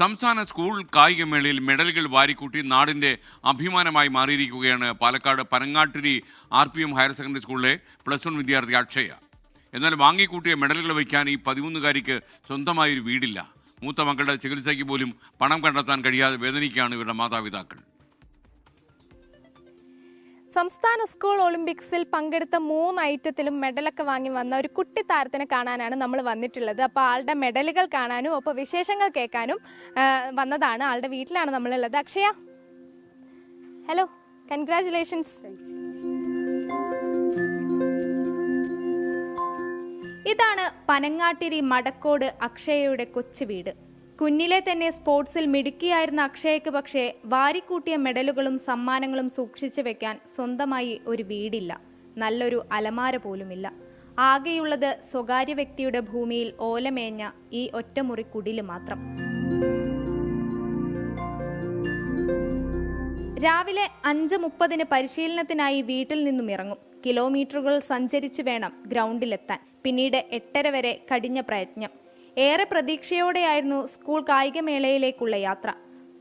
സംസ്ഥാന സ്കൂൾ കായികമേളയിൽ മെഡലുകൾ വാരിക്കൂട്ടി നാടിന്റെ അഭിമാനമായി മാറിയിരിക്കുകയാണ് Palakkad Panangattiri R P M higher secondary സ്കൂളിലെ പ്ലസ് വൺ വിദ്യാർത്ഥി അക്ഷയ. എന്നാൽ വാങ്ങിക്കൂട്ടിയ മെഡലുകൾ വയ്ക്കാൻ ഈ പതിമൂന്നുകാരിക്ക് സ്വന്തമായൊരു വീടില്ല. മൂത്ത മക്കളുടെ ചികിത്സയ്ക്ക് പോലും പണം കണ്ടെത്താൻ കഴിയാതെ വേദനിക്കുകയാണ് ഇവരുടെ മാതാപിതാക്കൾ. സംസ്ഥാന സ്കൂൾ ഒളിമ്പിക്സിൽ പങ്കെടുത്ത മൂന്ന് ഐറ്റത്തിലും മെഡലൊക്കെ വാങ്ങി വന്ന ഒരു കുട്ടി താരത്തിനെ കാണാനാണ് നമ്മൾ വന്നിട്ടുള്ളത്. അപ്പോൾ ആളുടെ മെഡലുകൾ കാണാനും അപ്പോൾ വിശേഷങ്ങൾ കേൾക്കാനും വന്നതാണ് ആളുടെ വീട്ടിലാണ് നമ്മളുള്ളത്. അക്ഷയ? ഹലോ കൺഗ്രാചുലേഷൻസ് ഇതാണ് പനങ്ങാട്ടിരി മടക്കോട് അക്ഷയയുടെ കൊച്ചു വീട്. കുഞ്ഞിലെ തന്നെ സ്പോർട്സിൽ മിടുക്കിയായിരുന്ന അക്ഷയക്ക് പക്ഷേ വാരിക്കൂട്ടിയ മെഡലുകളും സമ്മാനങ്ങളും സൂക്ഷിച്ചു വെക്കാൻ സ്വന്തമായി ഒരു വീടില്ല. നല്ലൊരു അലമാര പോലുമില്ല. ആകെയുള്ളത് സ്വകാര്യ വ്യക്തിയുടെ ഭൂമിയിൽ ഓലമേഞ്ഞ ഈ ഒറ്റമുറി കുടിൽ മാത്രം. രാവിലെ അഞ്ച് മുപ്പതിന് പരിശീലനത്തിനായി വീട്ടിൽ നിന്നും ഇറങ്ങും. കിലോമീറ്ററുകൾ സഞ്ചരിച്ചു വേണം ഗ്രൗണ്ടിലെത്താൻ. പിന്നീട് എട്ടര വരെ കടിഞ്ഞ പ്രയത്നം. ഏറെ പ്രതീക്ഷയോടെയായിരുന്നു സ്കൂൾ കായികമേളയിലേക്കുള്ള യാത്ര.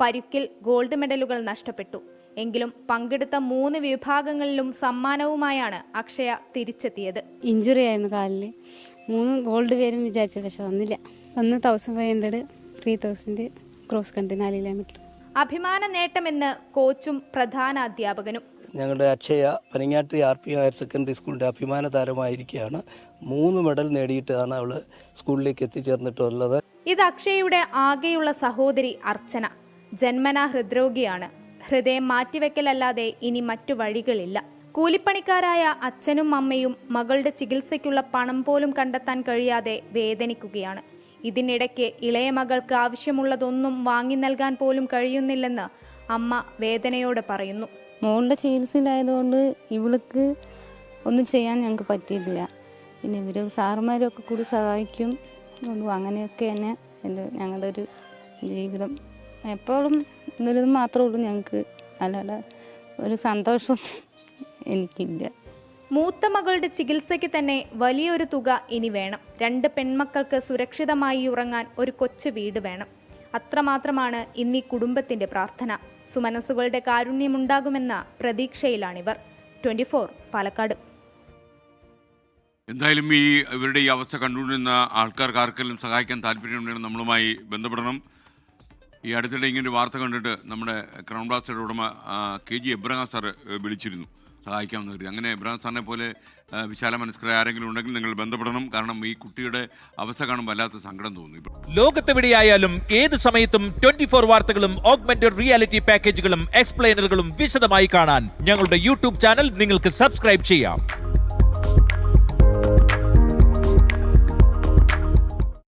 പരുക്കിൽ ഗോൾഡ് മെഡലുകൾ നഷ്ടപ്പെട്ടു. എങ്കിലും പങ്കെടുത്ത മൂന്ന് വിഭാഗങ്ങളിലും സമ്മാനവുമായാണ് അക്ഷയ തിരിച്ചെത്തിയത്. ഇഞ്ചുറി ആയിരുന്നു കാലിൽ മൂന്ന് ഗോൾഡ് പേരും വിചാരിച്ചു പക്ഷെ വന്നില്ല. ഒന്ന് thousand five hundred three thousand cross country നാല് കിലോമീറ്റർ അഭിമാന നേട്ടമെന്ന് കോച്ചും പ്രധാന അധ്യാപകനും ഞങ്ങളുടെ Akshaya Panangattiri R P higher secondary സ്കൂളിന്റെ അഭിമാന താരമായിരിക്കുകയാണ്. മൂന്ന് മെഡൽ നേടിയിട്ടാണ് അവൾ സ്കൂളിലേക്ക് എത്തിച്ചേർന്നിട്ടുള്ളത്. ഇത് അക്ഷയയുടെ ആകെയുള്ള സഹോദരി അർച്ചന. ജന്മനാ ഹൃദ്രോഗിയാണ്. ഹൃദയം മാറ്റിവെക്കലല്ലാതെ ഇനി മറ്റു വഴികളില്ല. കൂലിപ്പണിക്കാരായ അച്ഛനും അമ്മയും മകളുടെ ചികിത്സയ്ക്കുള്ള പണം പോലും കണ്ടെത്താൻ കഴിയാതെ വേദനിക്കുകയാണ്. ഇതിനിടയ്ക്ക് ഇളയ മകൾക്ക് ആവശ്യമുള്ളതൊന്നും വാങ്ങി നൽകാൻ പോലും കഴിയുന്നില്ലെന്ന് അമ്മ വേദനയോടെ പറയുന്നു. മോളുടെ ചികിത്സയിലായതുകൊണ്ട് ഇവൾക്ക് ഒന്നും ചെയ്യാൻ ഞങ്ങൾക്ക് പറ്റിയിട്ടില്ല. പിന്നെ ഇവർ സാറുമാരൊക്കെ കൂടി സഹായിക്കും. അതുകൊണ്ട് അങ്ങനെയൊക്കെ തന്നെ എന്റെ ഞങ്ങളുടെ ഒരു ജീവിതം. എപ്പോഴും ഇതൊരു മാത്രമേ ഉള്ളൂ ഞങ്ങൾക്ക്. അല്ലാതെ ഒരു സന്തോഷം എനിക്കില്ല. മൂത്ത മകളുടെ ചികിത്സയ്ക്ക് തന്നെ വലിയൊരു തുക ഇനി വേണം. രണ്ട് പെൺമക്കൾക്ക് സുരക്ഷിതമായി ഉറങ്ങാൻ ഒരു കൊച്ചു വീട് വേണം. അത്രമാത്രമാണ് ഇന്നീ കുടുംബത്തിന്റെ പ്രാർത്ഥന. സുമനസ്സുകളുടെ കാരുണ്യമുണ്ടാകുമെന്ന പ്രതീക്ഷയിലാണിവർ. Twenty four Palakkad. എന്തായാലും ഈ ഇവരുടെ ഈ അവസ്ഥ കണ്ടുകൊണ്ടിരുന്ന ആൾക്കാർക്ക് ആർക്കെങ്കിലും സഹായിക്കാൻ താല്പര്യമുണ്ടെങ്കിൽ നമ്മളുമായി ബന്ധപ്പെടണം. ഈ അടുത്തിടെ ഇങ്ങനൊരു വാർത്ത കണ്ടിട്ട് നമ്മുടെ ക്രൗൺ ബ്ലാസ്റ്ററുടെ ഉടമ കെ ജി എബ്രഹാം സാറ് വിളിച്ചിരുന്നു. സഹായിക്കാമെന്ന് കരുതി. അങ്ങനെ ഇബ്രാഹിം സാറിനെ പോലെ വിശാല മനസ്കരായ ആരെങ്കിലും ഉണ്ടെങ്കിൽ നിങ്ങൾ ബന്ധപ്പെടണം. കാരണം ഈ കുട്ടിയുടെ അവസ്ഥ കാണുമ്പോൾ വല്ലാത്ത സങ്കടം തോന്നുന്നു ലോകത്തെവിടെയായാലും ഏത് സമയത്തും ട്വന്റി ഫോർ വാർത്തകളും ഓഗ്മെന്റഡ് റിയാലിറ്റി പാക്കേജുകളും എക്സ്പ്ലെയിനറുകളും വിശദമായി കാണാൻ ഞങ്ങളുടെ യൂട്യൂബ് ചാനൽ നിങ്ങൾക്ക് സബ്സ്ക്രൈബ് ചെയ്യാം.